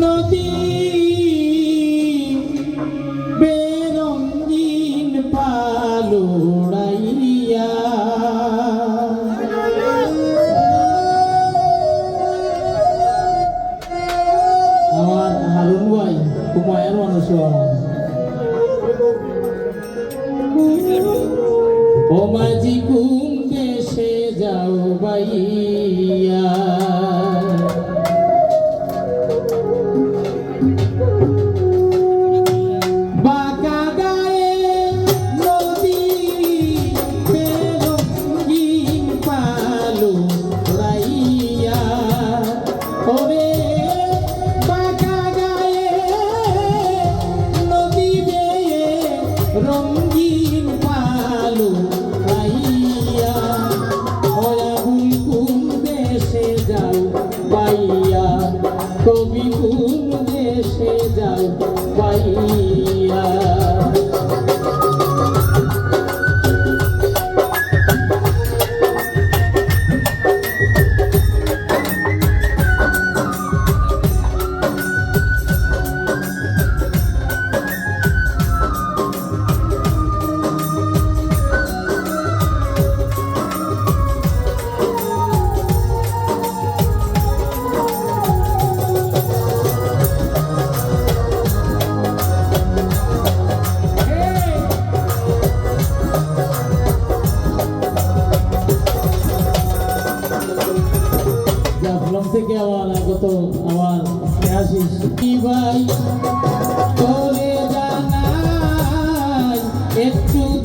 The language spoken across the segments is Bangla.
নদী বেরঙ্গিন পালুড়াইয়া আমার হারুন ভাই কুমায়ের মানুষ Bóng It's to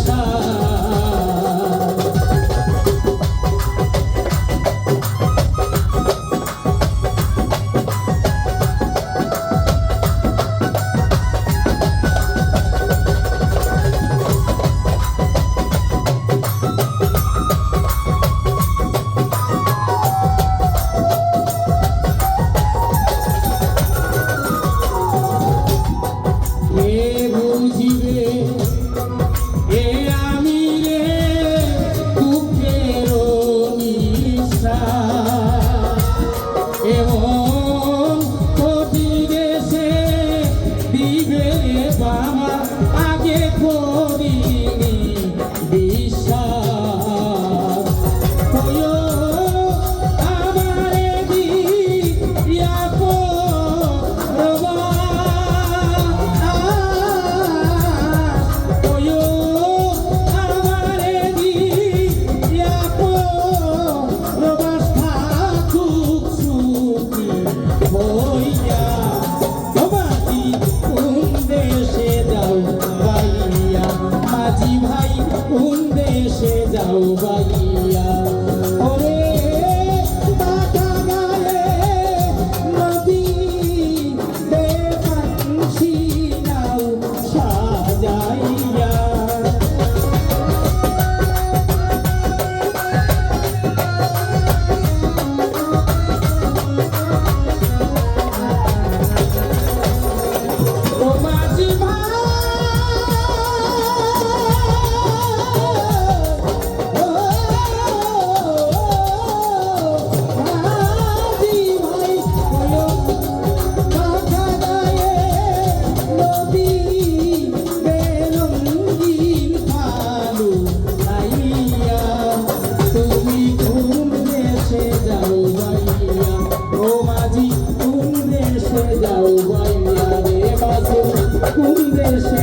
está. পরিবেশে